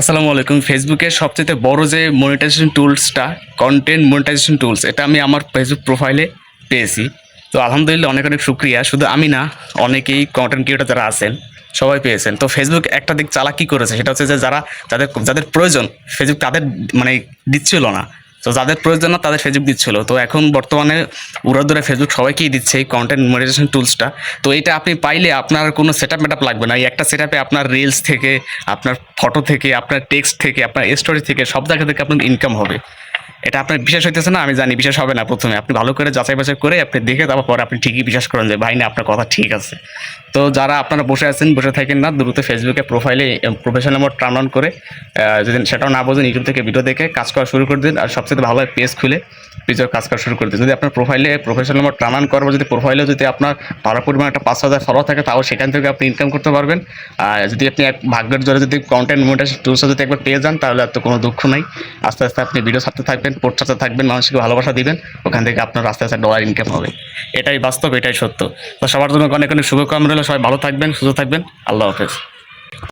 আসসালামু আলাইকুম। ফেসবুকের সবচেয়ে বড় যে মনিটাইজেশন টুলসটা কন্টেন্ট মনিটাইজেশন টুলস এটা আমি আমার ফেসবুক প্রোফাইলে পেয়েছি। তো আলহামদুলিল্লাহ অনেক অনেক শুক্রিয়া। শুধু আমি না, অনেকেই কন্টেন্ট ক্রিয়েটার যারা আছেন, সবাই পেয়েছেন। তো ফেসবুক একটা দিক চালাকি করেছে, সেটা হচ্ছে যে যারা, যাদের যাদের প্রয়োজন ফেসবুক তাদের মানে দিচ্ছিল না। তো যাদের প্রয়োজন না, তাদের ফেসবুক দিচ্ছিল। তো এখন বর্তমানে উড়াদুরা ফেসবুক সবাইকেই দিচ্ছে এই কন্টেন্ট মনিটাইজেশন টুলসটা তো এটা আপনি পাইলে আপনার কোনো সেট আপ মেটআপ লাগবে না। এই একটা সেট আপে আপনার রিলস থেকে, আপনার ফটো থেকে, আপনার টেক্সট থেকে, আপনার স্টোরি থেকে সব জায়গা থেকে আপনার ইনকাম হবে। এটা আপনার বিশ্বাস হইতেছে না, আমি জানি বিশ্বাস হবে না প্রথমে। আপনি ভালো করে যাচাই বাছাই করে আপনি দেখে তারপর পরে আপনি ঠিকই বিশ্বাস করেন যে, ভাই, না, আপনার কথা ঠিক আছে। তো যারা আপনারা বসে আছেন, বসে থাকেন না, দ্রুত ফেসবুকে প্রোফাইলে প্রফেশনাল মোড টার্ন অন করে যদি সেটাও না বোঝেন ইউটিউব থেকে ভিডিও দেখে কাজ করা শুরু করে দিন। আর সবচেয়ে ভালো পেজ খুলে পেজের কাজ করা শুরু করে দিন। যদি আপনার প্রোফাইলে প্রফেশনাল মোড টার্ন অন করব যদি প্রোফাইলে যদি আপনার ভালো পরিমাণ একটা পাঁচ হাজার ফলো থাকে, তাও সেখান থেকে আপনি ইনকাম করতে পারবেন। আর যদি আপনি এক ভাগ্যের জোরে যদি কন্টেন্ট মোনিটাইজেশন টুলসটা যদি একবার পেয়ে যান, তাহলে আর তো কোনো দুঃখ নাই। আস্তে আস্তে আপনি ভিডিও ছাড়তে থাকবেন। পোস্ট ছাড়তে থাকবেন, মানুষকে ভালোবাসা দিবেন, ওখান থেকে আপনার আস্তে আস্তে ডলার ইনকাম হবে। এটাই বাস্তব, এটাই সত্য। তো সবার জন্য অনেক অনেক শুভকামনা রইল, সবাই ভালো থাকবেন, সুস্থ থাকবেন, আল্লাহ হাফেজ।